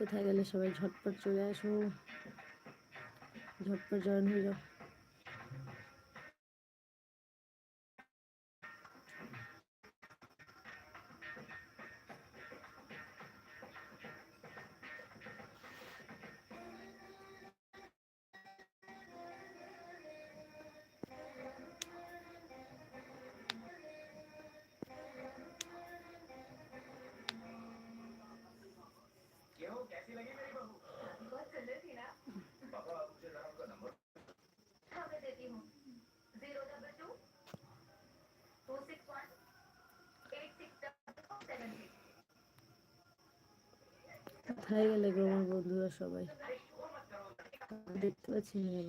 কোথায় গেলে সবাই ঝটপট চলে আসো? ঝটপট জয়েন হয়ে যাও। কোথায় গেলে গো আমার বন্ধুরা সবাই। দেখতে পাচ্ছি না গেল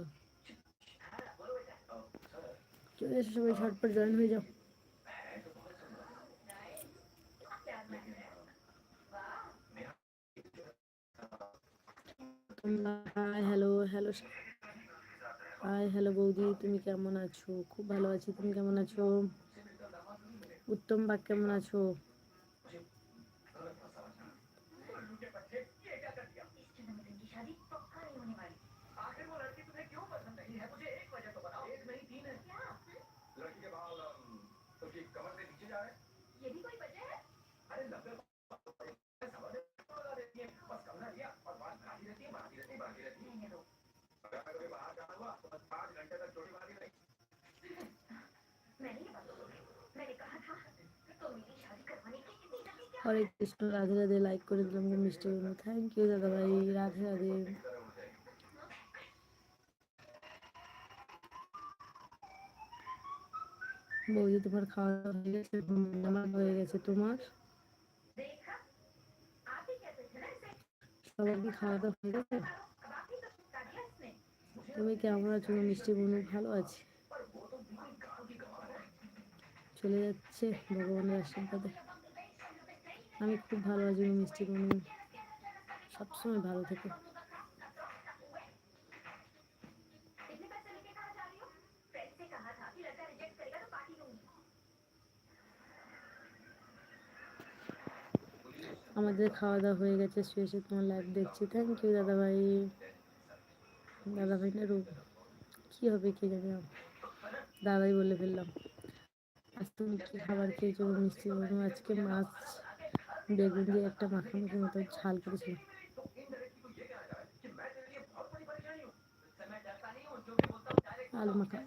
চলে এসো সবাই, ঝটপট জয়েন হয়ে যাও। Hi hello hello hi hello বৌদি, তুমি কেমন আছো? খুব ভালো আছি, তুমি কেমন আছো? উত্তম বাগ কেমন আছো? হরে কৃষ্ণ রাধে রাধে লাইক করে দিলাম গো থ্যাংক ইউ দাদা ভাই রাধে রাধে বৌদি তোমার খাওয়া হয়ে গেছে আমার হয়ে গেছে, তোমার? সবার কি খাওয়া দাওয়া হয়ে গেছে? তুমি কেমন আছো? মিষ্টি বোন ভালো আছি? চলে যাচ্ছে ভগবানের আশীর্বাদে। আমি খুব ভালো আছি মিষ্টি বোন। সবসময় ভালো থেকো। আমাদের খাওয়া দাওয়া হয়ে গেছে, শুয়ে শুয়ে তোমার লাইভ দেখছি। থ্যাংক ইউ দাদাভাই। দাদাভাই না, রূপ। কী হবে কে জানি দাদাই বলে ফেললাম। আজ তুমি কি খাবার খেয়েছো মিষ্টি বন্ধু আজকে মাছ, বেগুন দিয়ে একটা মাখামাখি মতো ঝাল করেছিল আলু মাখা।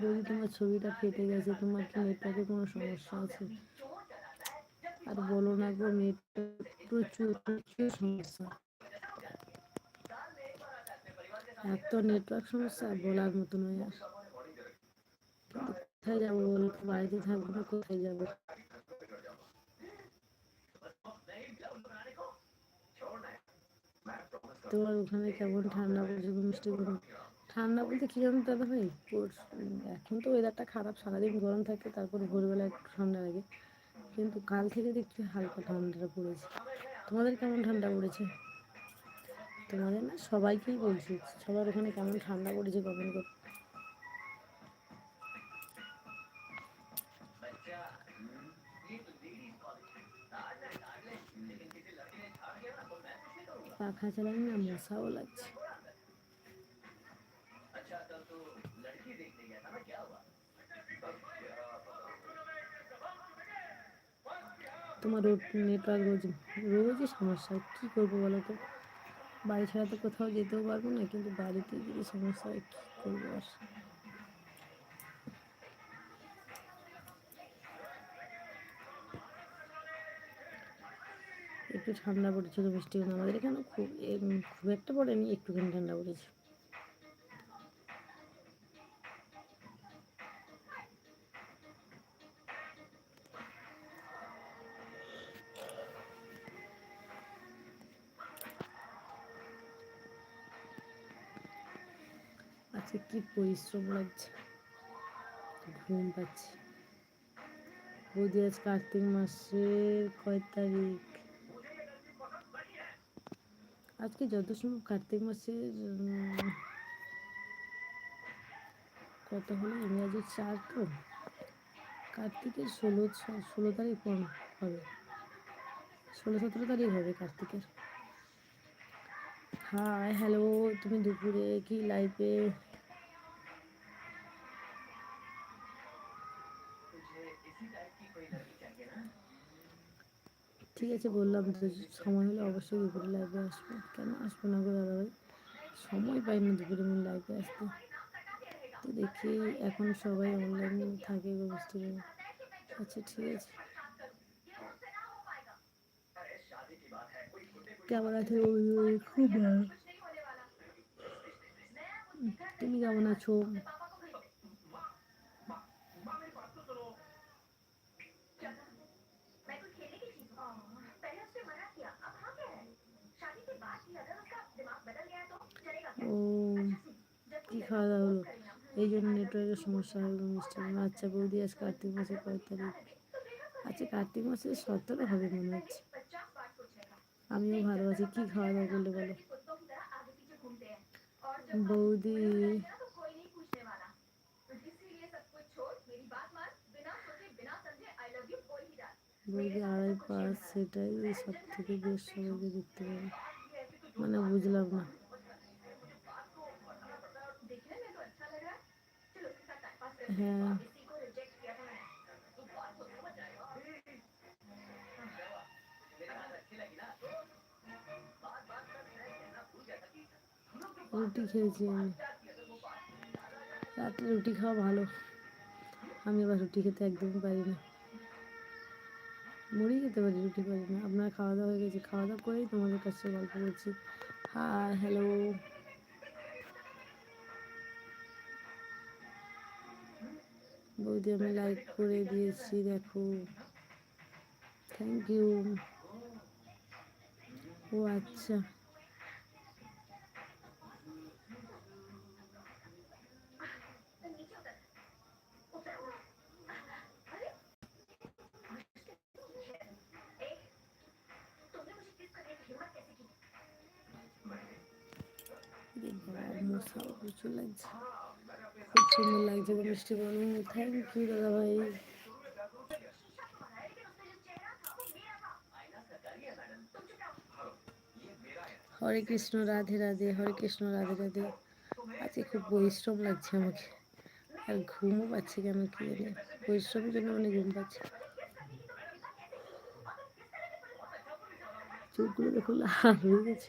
বৌদি তোমার ছবিটা ফেটে গেছে, তোমার কি নেটওয়ার্কে কোনো সমস্যা আছে? আর বলো না গো নেটওয়ার্ক প্রচুর প্রচুর সমস্যা? এত নেটওয়ার্ক সমস্যা বলার মতো নয় আর। কোথায় যাব বলো বাড়িতে থাকব না, কোথায় যাব? তোমার ওখানে কেমন ঠান্ডা পড়ছে মিষ্টি বন্ধু ঠান্ডা বলতে কি জানো দাদা ভাই? এখন তো ওয়েদারটা খারাপ, সারাদিন গরম থাকে, তারপর ভোরবেলা একটু ঠান্ডা লাগে। কিন্তু কাল থেকে দেখছি হালকা ঠান্ডাটা পড়েছে। তোমাদের কেমন ঠান্ডা পড়েছে? তোমাদের না সবাইকেই বলছি, সবার ওখানে কেমন ঠান্ডা পড়েছে কমেন্ট করো। পাখা চালানি না, মশাও লাগছে। তোমার নেটওয়ার্ক রোজ, রোজই সমস্যা, কী করব বলো তো? বাড়ি ছাড়া তো কোথাও যেতেও পারব না, কিন্তু বাড়িতে যদি সমস্যা হয়, কী করব আর? একটু ঠান্ডা পড়েছিল বৃষ্টি আমাদের এখানে খুব খুব একটা পড়েনি, একটুখানি ঠান্ডা পড়েছে। আজকে কি পরিশ্রম লাগছে। ঘুম পাচ্ছে। বৌদি, আজ কার্তিক মাসের কয় তারিখ? আজকে যত সম্ভব কার্তিক মাসের কত হলো ইংরাজি চার তো? কার্তিকের ষোলো ষোলো তারিখ হবে। ষোলো, সতেরো তারিখ হবে কার্তিকের। হাই, হ্যালো, তুমি দুপুরে কি লাইফে ঠিক আছে, বললাম তো সময় হলে অবশ্যই দুপুরে লাইভে আসব। কেন আসব না গো দাদাভাই? সময় পাই না দুপুরে আমি লাইভে আসতে। তো দেখি এখন সবাই অনলাইনে থাকে গো বুঝতে আচ্ছা ঠিক আছে। কেমন আছে? খুব তুমি কেমন আছো? ও, কী খাওয়া দাওয়া হলো? এই জন্য নেটওয়ার্কের সমস্যা হলো, মিস্টার আচ্ছা বৌদি, আজ কার্তিক মাসের কয় তারিখ? আচ্ছা কার্তিক মাসের সতেরো হবে মনে হচ্ছে। আমিও ভালো আছি, কী খাওয়া দাওয়া করলে বলো? বৌদি। বৌদি আড়াই পাঁচ সেটাই সব থেকে বেশ সবাইকে দেখতে পাবে। मैंने बुझल ना रुटी खेल रात रुटी खा भलो। हमें रुटी खेते एकदम पारिना মুড়ি খেতে পারি, রুটি পারি না। আপনার খাওয়া দাওয়া হয়ে গেছে খাওয়া দাওয়া করেই তোমাদের কাছে গল্প করছি। Hi, hello. বৌদি, আমি লাইক করে দিয়েছি, দেখো। থ্যাংক ইউ ও আচ্ছা। লাগছে খুব সুন্দর লাগছে মিষ্টি বলুন থ্যাংক ইউ দাদা ভাই হরে কৃষ্ণ, রাধে রাধে, হরে কৃষ্ণ, রাধে রাধে। আজকে খুব পরিশ্রম লাগছে আমাকে। আর ঘুমও পাচ্ছে কেন কি জানি? পরিশ্রমের জন্য অনেক ঘুম পাচ্ছে। চোখগুলো দেখুন লাল হয়ে গেছে।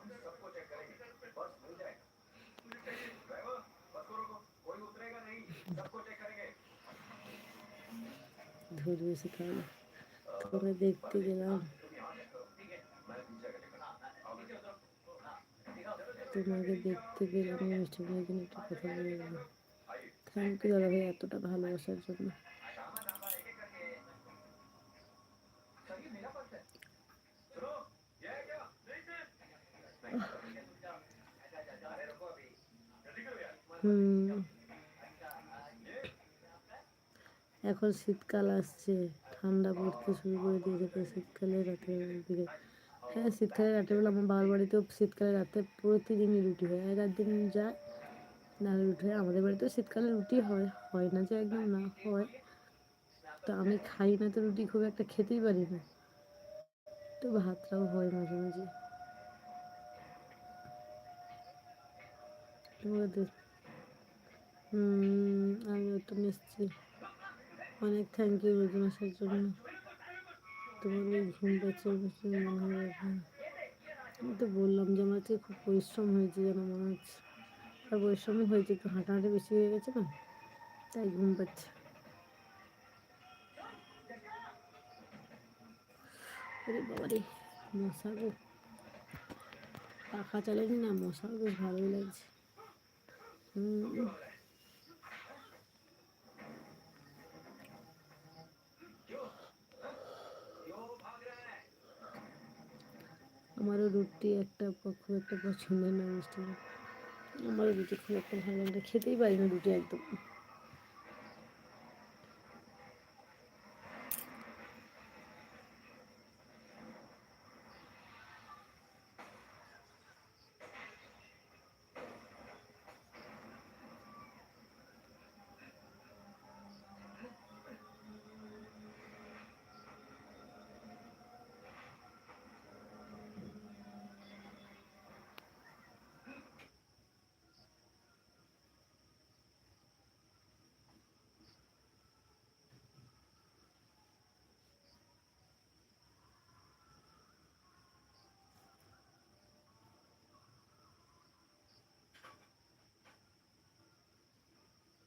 हम दोनों इस तरह बस नहीं होते शुभ हमें पता भी नहीं चला उसकी चाबी किस सफाई से गायब एक नंबर की जेब कतरी लगती है ये बता अगर शादी हो गई तो तुम दोनों हनीमून पे कहाँ जाओगे चोर चोर किसी ने मेरी पॉकेट मार दिया पाँच हजार रुपए मेरे पर्स में से किसने चुरा चोर बस में ही होगा पाँच हजार मैं पुलिस वाला हूँ मुझे वापस चाहिए हम दोनों पुलिस वाले हैं। हम सबको चेक करेंगे बस मिल जाएगा ड्राइवर बस को रोको कोई उतरेगा नहीं सबको चेक करेंगे ধরবে সে তাহলে তোকে দেখতে গেলাম तुम यहाँ चेक करो ठीक है मैं पीछे करेगा आओगे তোমাকে দেখতে পেলাম মিষ্টি বোনের জন্য একটা কথা বলে গেলাম आइए থ্যাংক ইউ দাদা ভাই এতটা ভালোবাসার জন্য এখন শীতকাল আসছে, ঠান্ডা পড়তে শুরু করে দিয়েছে তো শীতকালে রাতের দিকে। হ্যাঁ শীতকালে রাতের বেলা আমার বাবার বাড়িতেও শীতকালে রাতে প্রতিদিনই রুটি হয়। এক আধ দিন যায় না রুটি হয় আমাদের বাড়িতেও শীতকালে রুটি হয় হয় না যে একদম না হয়। তো আমি খাই না তো রুটি, খুব একটা খেতেই পারি না। তো ভাতটাও হয় মাঝে মাঝে। আমিও তো এসেছি অনেক থ্যাংক ইউ রোজন আসার জন্য। তোমার ওই ঘুম বুঝতে মনে হয় এখন। তো বললাম যে আমার আজকে খুব পরিশ্রম হয়েছে যেন মনে হচ্ছে। আর পরিশ্রমও হয়েছে, একটু হাঁটাহাঁটি বেশি হয়ে গেছে না, তাই ঘুম পাচ্ছে। বাবারে মশা গো পাখা চালাইনি না মশা বেশ ভালোই লাগছে। হুম। আমারও রুটি একটা খুব একটা পছন্দের না মিষ্টি। আমারও রুটি খুব একটা ভালো লাগে খেতেই পারি না রুটি একদম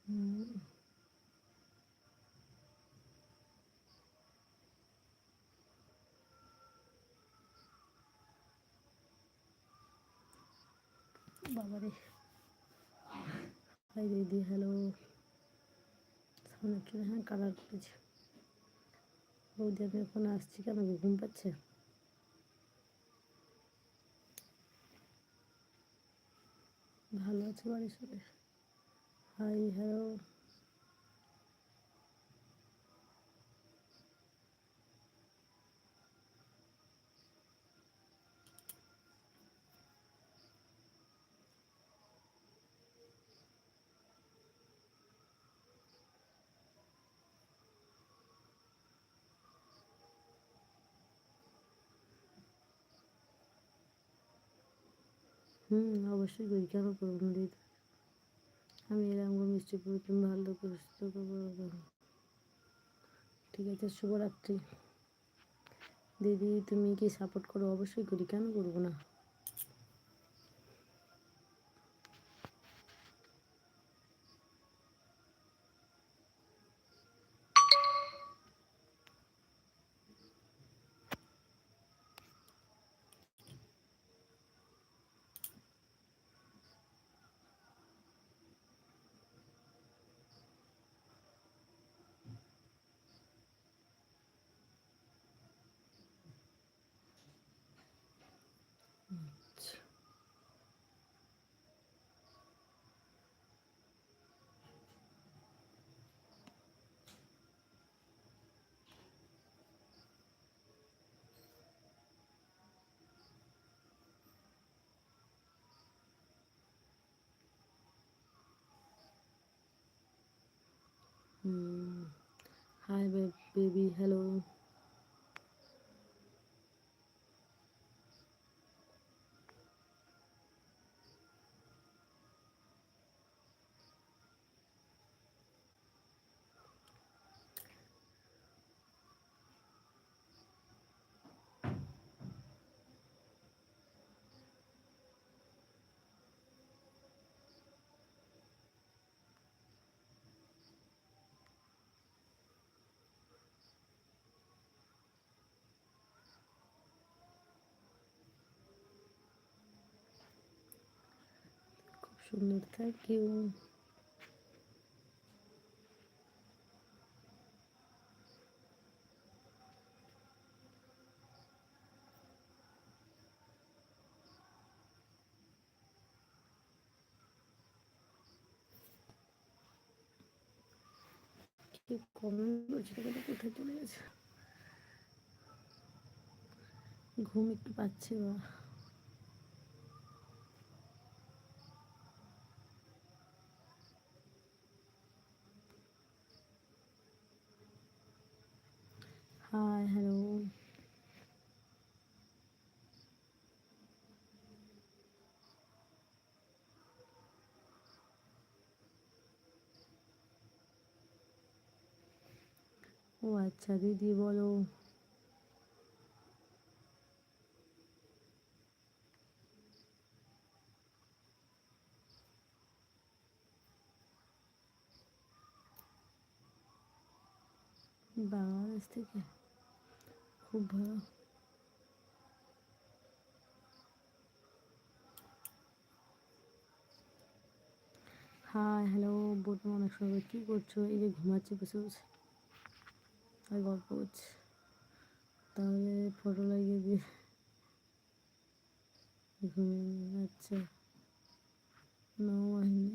হুম। বাবারে। হাই দিদি হ্যালো সামনে একটু হ্যাঁ কালার করেছে। বৌদি, আমি এখন আসছি কেন? ঘুম পাচ্ছে? ভালো আছে বাড়ির সবাই? হাই হ্যালো হুম, অবশ্যই করি। কেন করব না দিদি? আমি এরকম মিষ্টি পুরো তুমি ভালো সুস্থ করব ঠিক আছে, শুভরাত্রি। দিদি, তুমি কি সাপোর্ট করো? অবশ্যই করি। কেন করব না? হুম হাই বেবি সুন্দর থ্যাংক ইউ কি কমেন্ট বলছে কোথায় চলে গেছে? ঘুম একটু পাচ্ছে বা আচ্ছা দিদি বলো। বাংলাদেশ থেকে খুব ভালো। হাই, হ্যালো বোট অনেক সময় কী করছ? এই যে ঘুমাচ্ছি, বসে বসে। আর গল্প করছে তাহলে ফটো লাগিয়ে দিয়ে ঘুমিয়ে আচ্ছা নৌবাহিনী।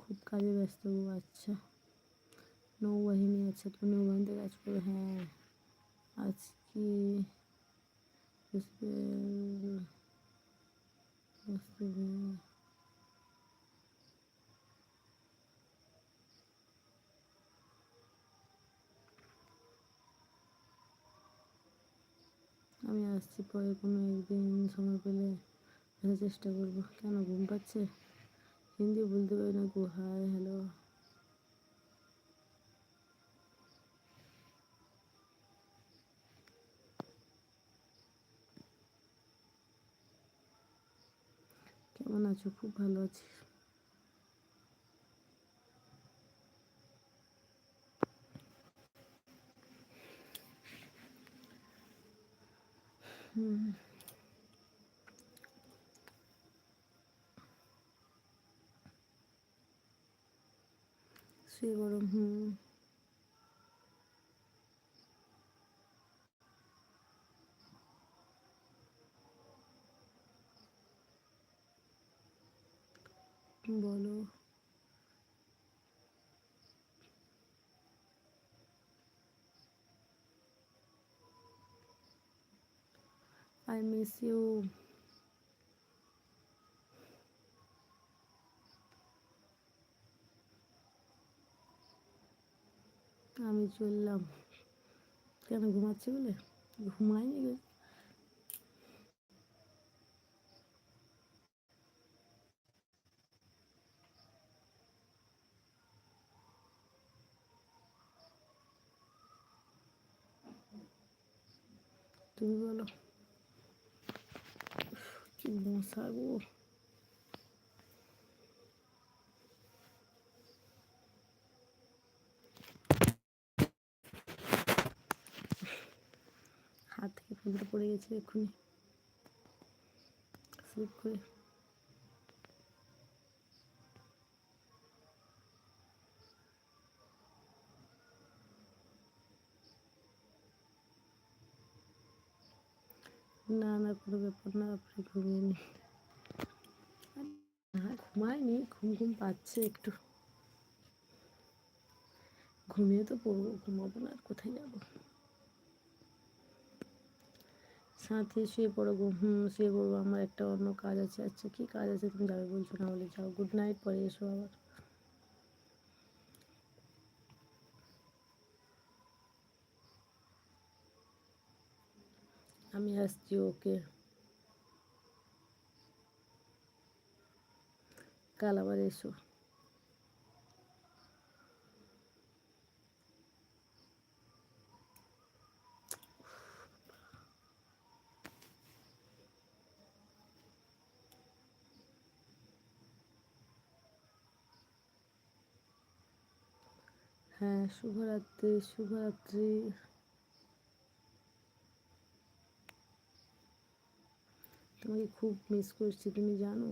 খুব কাজে ব্যস্ত আচ্ছা নৌবাহিনী আছে তো নৌবাহিনীতে কাজ করে হ্যাঁ আজকে আমি আসছি পরে কোনো একদিন সময় পেলে চেষ্টা করব। কেন ঘুম পাচ্ছে? হিন্দি বলতে পারি না গো হাই হ্যালো কেমন আছো? খুব ভালো আছি হুম শুয়ে গরম হুম বলো। I miss you. আমি চললাম। কেন ঘুমাচ্ছি বলে? ঘুমাইনি তুমি বলো কি মশা গো হাত থেকে ফুলটা পড়ে গেছে এক্ষুনি। স্লিপ করে। না না, কোনো ব্যাপার না আপনি ঘুমিয়ে নিন। ঘুমায়নি, ঘুম ঘুম পাচ্ছে একটু। ঘুমিয়ে তো পড়ব, ঘুমাবো না, আর কোথায় যাব? সাথে শুয়ে পড়ো গো, হুম, শুয়ে পড়ব আমার একটা অন্য কাজ আছে। আচ্ছা কী কাজ আছে তুমি যাবে বলছো? না বলে যাও। গুড নাইট পরে এসো আবার। আমি আসছি ওকে। কাল আবার এসো। হ্যাঁ শুভরাত্রি শুভরাত্রি। তোমাকে খুব মিস করছি তুমি জানো?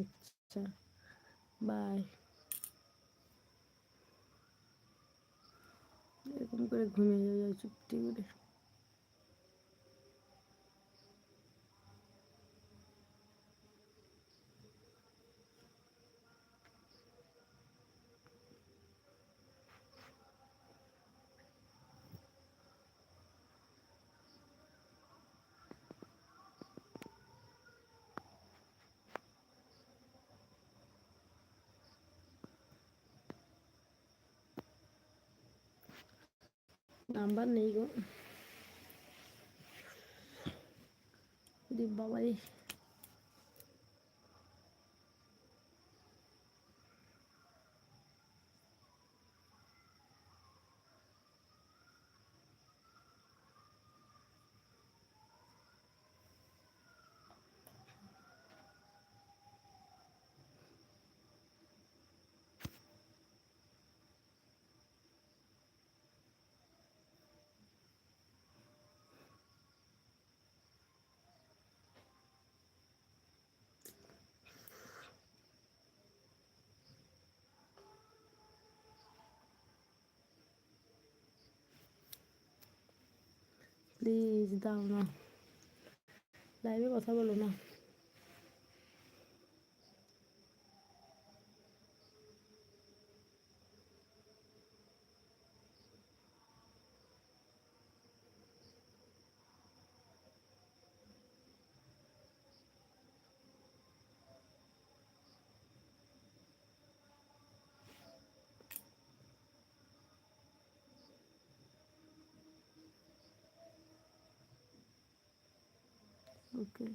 আচ্ছা বাই এরকম করে ঘুমিয়ে যাও চুপটি করে। নাম্বার নেই গো বাবাই প্লিজ দাও না লাইভে কথা বলো না। ওকে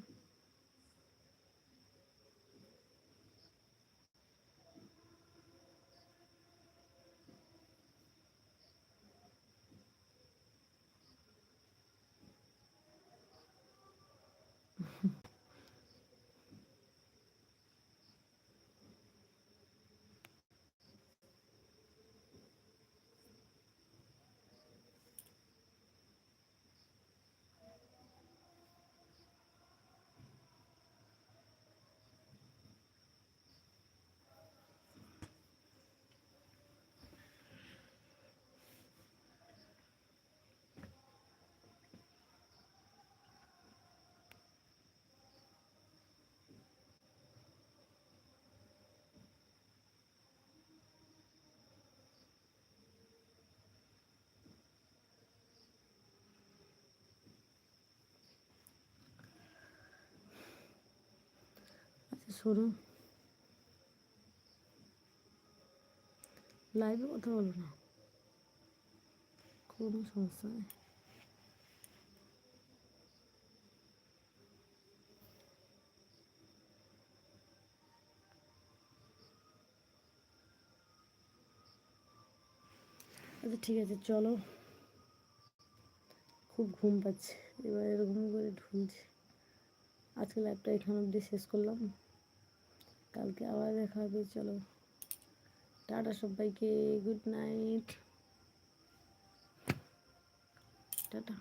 শোনো লাইভে কথা বলো না। কোনো সমস্যা নেই। আচ্ছা ঠিক আছে, চলো। খুব ঘুম পাচ্ছে। এবার এরকম করে ঢুলছে। আজকে লাইভটা এখান অবধি শেষ করলাম। কালকে আবার দেখা হবে চলো। টাটা সবাইকে গুড নাইট টাটা।